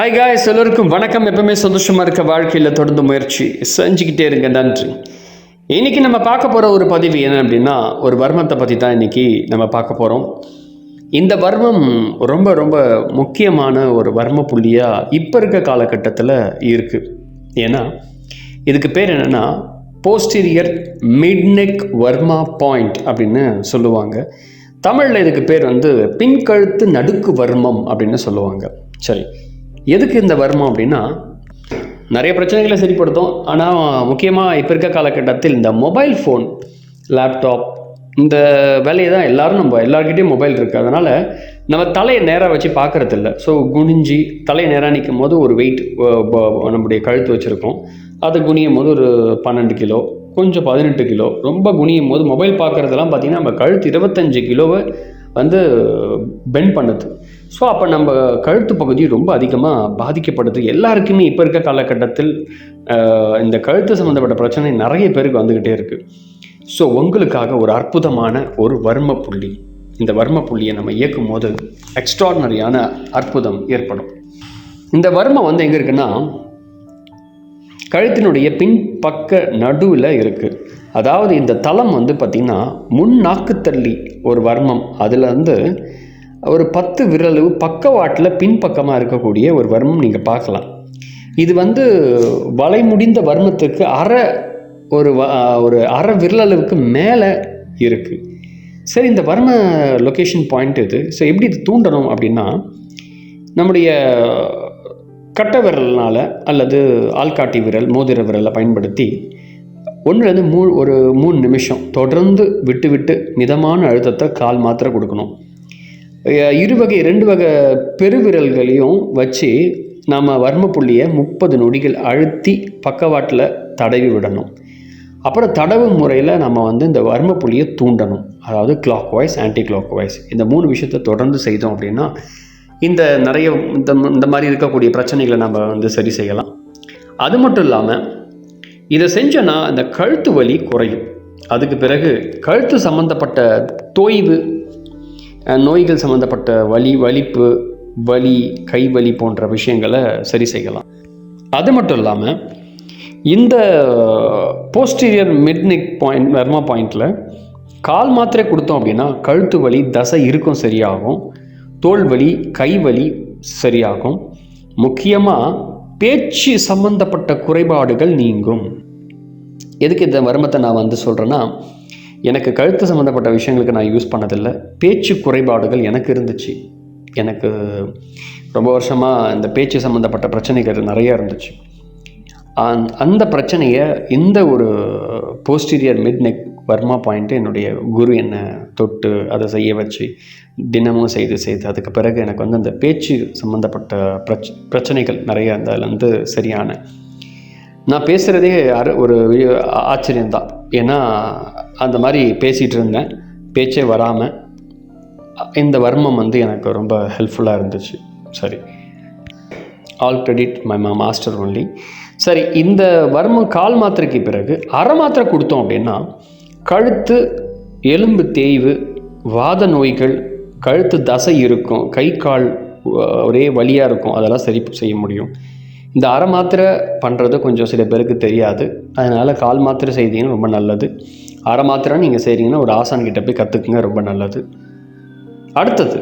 Hi guys எல்லோருக்கும் வணக்கம். எப்பவுமே சந்தோஷமாக இருக்க வாழ்க்கையில் தொடர்ந்து முயற்சி. செஞ்சுக்கிட்டே இருங்க. நன்றி. இன்னைக்கு நம்ம பார்க்க போகிற ஒரு பதிவு என்ன அப்படின்னா ஒரு வர்மத்தை பற்றி தான் இன்னைக்கு நம்ம பார்க்க போகிறோம் இந்த வர்மம் ரொம்ப ரொம்ப முக்கியமான ஒரு வர்ம புள்ளியாக இப்போ இருக்க காலகட்டத்தில் இருக்குது ஏன்னா இதுக்கு பேர் என்னென்னா போஸ்டீரியர் மிட்நெக் வர்மா பாயிண்ட் அப்படின்னு சொல்லுவாங்க. தமிழில் இதுக்கு பேர் வந்து பின்கழுத்து நடுக்கு வர்மம் அப்படின்னு சொல்லுவாங்க. சரி. எதுக்கு இந்த வர்மம் அப்படின்னா நிறைய பிரச்சனைகளை சரிப்படுத்தும். ஆனால் முக்கியமாக இப்போ இருக்க காலகட்டத்தில் இந்த மொபைல் ஃபோன் லேப்டாப் இந்த வேலையை தான் எல்லாரும் நம்ம எல்லாருக்கிட்டையும் மொபைல் இருக்குது அதனால் நம்ம தலையை நேராக வச்சு பார்க்கறது இல்லை ஸோ குனிஞ்சி தலையை நேராக நிற்கும் போது ஒரு வெயிட் நம்முடைய கழுத்து வச்சுருக்கோம். அது குனியும் போது ஒரு பன்னெண்டு கிலோ கொஞ்சம் பதினெட்டு கிலோ ரொம்ப குனியும் போது மொபைல் பார்க்குறதெல்லாம் பார்த்திங்கன்னா நம்ம கழுத்து இருபத்தஞ்சு கிலோவை வந்து பெண்ட் பண்ணுது. ஸோ அப்போ நம்ம கழுத்து பகுதி ரொம்ப அதிகமாக பாதிக்கப்படுது. எல்லாருக்குமே இப்போ இருக்க காலகட்டத்தில் இந்த கழுத்து சம்மந்தப்பட்ட பிரச்சனை நிறைய பேருக்கு வந்துக்கிட்டே இருக்குது ஸோ உங்களுக்காக ஒரு அற்புதமான ஒரு வர்ம புள்ளி. இந்த வர்ம புள்ளியை நம்ம இயக்கும் போது எக்ஸ்ட்ராடினரியான அற்புதம் ஏற்படும். இந்த வர்மம் வந்து எங்கே இருக்குன்னா கழுத்தினுடைய பின்பக்க நடுவில் இருக்குது அதாவது இந்த தளம் வந்து பார்த்திங்கன்னா முன் நாக்குத்தள்ளி ஒரு வர்மம். அதில் வந்து ஒரு பத்து விரல் பக்கவாட்டில் பின்பக்கமாக இருக்கக்கூடிய ஒரு வர்மம் நீங்கள் பார்க்கலாம். இது வந்து வலை முடிந்த வர்மத்துக்கு அரை ஒரு வ- ஒரு அரை விரலளவுக்கு மேலே இருக்குது சரி இந்த வர்ம லொக்கேஷன் பாயிண்ட் இது. ஸோ எப்படி இது தூண்டணும் அப்படின்னா நம்முடைய கட்டை விரல்னால் அல்லது ஆள்காட்டி விரல் மோதிர விரலை பயன்படுத்தி ஒன்றுலேருந்து மூ ஒரு மூணு நிமிஷம் தொடர்ந்து விட்டு விட்டு மிதமான அழுத்தத்தை கால் மாத்திரை கொடுக்கணும். இருவகை இரு வகை ரெண்டு வகை பெருவிரல்களையும் வச்சு நாம் வர்ம புள்ளியை முப்பது நொடிகள் அழுத்தி பக்கவாட்டில் தடவி விடணும். அப்புறம் தடவு முறையில் நம்ம வந்து இந்த வர்ம புள்ளியை தூண்டணும். அதாவது clockwise anticlockwise இந்த மூணு விஷயத்தை தொடர்ந்து செய்தோம் அப்படின்னா இந்த நிறைய இந்த இந்த மாதிரி இருக்கக்கூடிய பிரச்சனைகளை நம்ம வந்து சரி செய்யலாம். அது மட்டும் இல்லாமல் இதை செஞ்சோன்னா இந்த கழுத்து வலி குறையும். அதுக்கு பிறகு கழுத்து சம்மந்தப்பட்ட தோய்வு நோய்கள் சம்மந்தப்பட்ட வலி வலிப்பு வலி கை வலி போன்ற விஷயங்களை சரி செய்யலாம். அது மட்டும் இல்லாமல் இந்த போஸ்டீரியர் மிட்னிக் பாயிண்ட் வர்மா பாயிண்டில் கால் மாத்திரை கொடுத்தோம் அப்படின்னா கழுத்து வலி தசை இருக்கும் சரியாகும். தோல் வலி கை வலி சரியாகும். முக்கியமாக பேச்சு சம்பந்தப்பட்ட குறைபாடுகள் நீங்கும். எதுக்கு இந்த வருமத்தை நான் வந்து சொல்கிறேன்னா எனக்கு கழுத்து சம்மந்தப்பட்ட விஷயங்களுக்கு நான் யூஸ் பண்ணதில்லை. பேச்சு குறைபாடுகள் எனக்கு இருந்துச்சு. எனக்கு ரொம்ப வருஷமாக இந்த பேச்சு சம்மந்தப்பட்ட பிரச்சனைகள் நிறைய இருந்துச்சு. அந்த- அந்த பிரச்சனையை இந்த ஒரு posterior mid neck varma point என்னுடைய குரு என்னை தொட்டு அதை செய்ய வச்சு தினமும் செய்து செய்து அதுக்கு பிறகு எனக்கு வந்து அந்த பேச்சு சம்மந்தப்பட்ட பிரச் பிரச்சனைகள் நிறைய அந்த வந்து சரியான. நான் பேசுகிறதே அரு ஒரு ஆச்சரியம்தான். ஏன்னா அந்த மாதிரி பேசிகிட்டு இருந்தேன். பேச்சே வராமல் இந்த வர்மம் வந்து எனக்கு ரொம்ப ஹெல்ப்ஃபுல்லாக இருந்துச்சு. சரி. All credit my ma master only சரி இந்த வர்மம் கால் மாத்திரைக்கு பிறகு அரை மாத்திரை கொடுத்தோம் அப்படின்னா கழுத்து எலும்பு தேய்வு வாத நோய்கள் கழுத்து தசை இருக்கும் கை கால் ஒரே வலியாக இருக்கும் அதெல்லாம் சரி செய்ய முடியும். இந்த அரை மாத்திரை பண்ணுறது கொஞ்சம் சில பேருக்கு தெரியாது. அதனால் கால் மாத்திரை செய்தீங்கன்னா ரொம்ப நல்லது. அரை மாத்திரை நீங்கள் செய்கிறீங்கன்னா ஒரு ஆசான் கிட்ட போய் கற்றுக்குங்க ரொம்ப நல்லது. அடுத்தது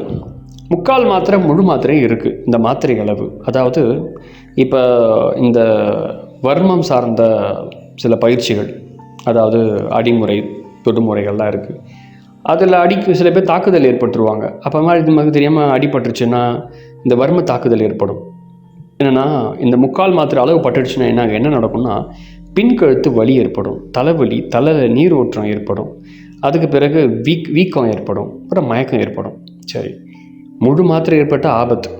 முக்கால் மாத்திரை முழு மாத்திரையும் இருக்குது இந்த மாத்திரை அளவு. அதாவது இப்போ இந்த வர்மம் சார்ந்த சில பயிற்சிகள் அதாவது அடிமுறை தொடுமுறைகள்லாம் இருக்குது அதில் அடிக்கு சில பேர் தாக்குதல் ஏற்பட்டுருவாங்க. அப்போ மாதிரி இது மாதிரி தெரியாமல் அடிபட்டுருச்சுன்னா இந்த வர்ம தாக்குதல் ஏற்படும். என்னென்னா இந்த முக்கால் மாத்திரை அளவு பட்டுடுச்சுன்னா என்ன என்ன நடக்கும்னா பின்கழுத்து வலி ஏற்படும் தலைவலி தலை நீரோற்றம் ஏற்படும் அதுக்கு பிறகு வீக் வீக்கம் ஏற்படும் அப்புறம் மயக்கம் ஏற்படும். சரி. முழு மாத்திரை ஏற்பட்ட ஆபத்து.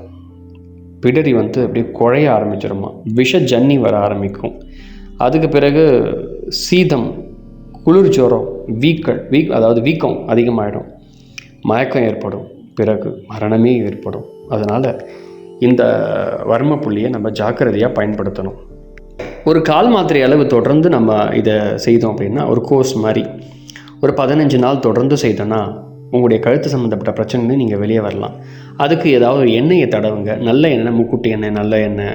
பிடரி வந்து அப்படியே குழைய ஆரம்பிச்சிருமா? விஷ ஜன்னி வர ஆரம்பிக்கும். அதுக்கு பிறகு சீதம் குளிர் ஜுரம் வீக்கள் வீக் அதாவது வீக்கம் அதிகமாகிடும் மயக்கம் ஏற்படும். பிறகு மரணமே ஏற்படும். அதனால் இந்த வர்ம புள்ளியை நம்ம ஜாக்கிரதையாக பயன்படுத்தணும். ஒரு கால் மாத்திரை அளவு தொடர்ந்து நம்ம இதை செய்தோம் அப்படின்னா ஒரு கோர்ஸ் மாதிரி ஒரு பதினஞ்சு நாள் தொடர்ந்து செய்தோன்னா உங்களுடைய கழுத்து சம்மந்தப்பட்ட பிரச்சனைன்னு நீங்கள் வெளியே வரலாம். அதுக்கு ஏதாவது ஒரு எண்ணெயை தடவுங்க. நல்ல எண்ணெய் மூக்குட்டி எண்ணெய் நல்ல எண்ணெய்.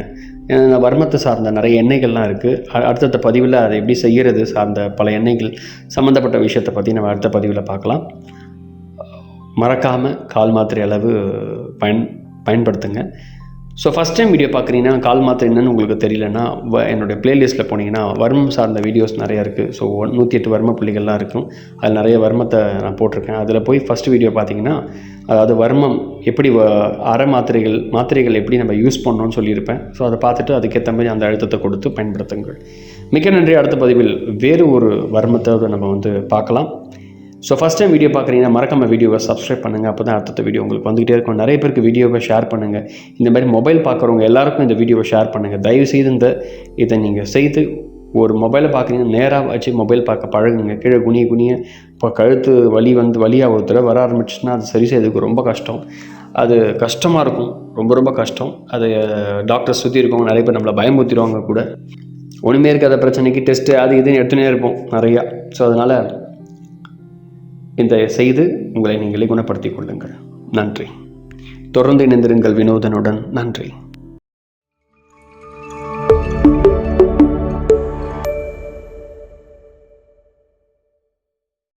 வர்மத்தை சார்ந்த நிறைய எண்ணெய்கள்லாம் இருக்குது அடுத்தடுத்த பதிவில் அதை எப்படி செய்கிறது சார்ந்த பல எண்ணெய்கள் சம்மந்தப்பட்ட விஷயத்தை பற்றி நம்ம அடுத்த பதிவில் பார்க்கலாம். மறக்காமல் கால் மாத்திரை அளவு பயன் பயன்படுத்துங்க. ஸோ ஃபஸ்ட் டைம் வீடியோ பார்க்குறீங்கன்னா கால் மாத்திரை என்னன்னு உங்களுக்கு தெரியலன்னா வ- என்னுடைய பிளேலிஸ்ட்டில் போனீங்கன்னா வர்மம் சார்ந்த வீடியோஸ் நிறையா இருக்குது ஸோ நூற்றி எட்டு வர்ம புள்ளிகள்லாம் இருக்கும் அதில் நிறைய வர்மத்தை நான் போட்டிருக்கேன். அதில் போய் ஃபஸ்ட் வீடியோ பார்த்தீங்கன்னா அதாவது வர்மம் எப்படி வ- அரை மாத்திரைகள் மாத்திரைகள் எப்படி நம்ம யூஸ் பண்ணோன்னு சொல்லியிருப்பேன். ஸோ அதை பார்த்துட்டு அதுக்கேற்ற மாதிரி அந்த அழுத்தத்தை கொடுத்து பயன்படுத்துங்கள். மிக்க நன்றி. அடுத்த பதிவில் வேறு ஒரு வர்மத்தோடு நம்ம வந்து பார்க்கலாம். ஸோ ஃபஸ்ட் டைம் வீடியோ பார்க்குறீங்கன்னா மறக்காம வீடியோவை சப்ஸ்கிரைப் பண்ணுங்கள் அப்போ தான் அடுத்த வீடியோ உங்களுக்கு வந்துகிட்டே இருக்கும். நிறைய பேருக்கு வீடியோவை ஷேர் பண்ணுங்கள் இந்த மாதிரி மொபைல் பார்க்குறவங்க எல்லாருக்கும் இந்த வீடியோவை ஷேர் பண்ணுங்கள் தயவு செய்து இந்த இதை நீங்கள் செய்து ஒரு மொபைலை பார்க்குறீங்கன்னா நேராக வச்சு மொபைல் பார்க்க பழகுங்க. கீழே குனிய குனிய இப்போ கழுத்து வலி வந்து வலியாக ஒரு தடவை வர ஆரம்பிச்சுன்னா அது சரி செய்யறதுக்கு ரொம்ப கஷ்டம். அது கஷ்டமாக இருக்கும். ரொம்ப ரொம்ப கஷ்டம். அது டாக்டர் சுற்றி இருக்கவங்க நிறைய பேர் நம்மளை பயமுறுத்திடுவாங்க கூட. ஒன்றுமே இருக்காத பிரச்சனைக்கு டெஸ்ட்டு அது இதுன்னு எடுத்துனே இருப்போம் நிறையா. ஸோ அதனால் இந்த செய்து உங்களை நீங்களே குணப்படுத்திக் கொள்ளுங்கள். நன்றி. தொடர்ந்து இணைந்திருங்கள் வினோதனுடன். நன்றி.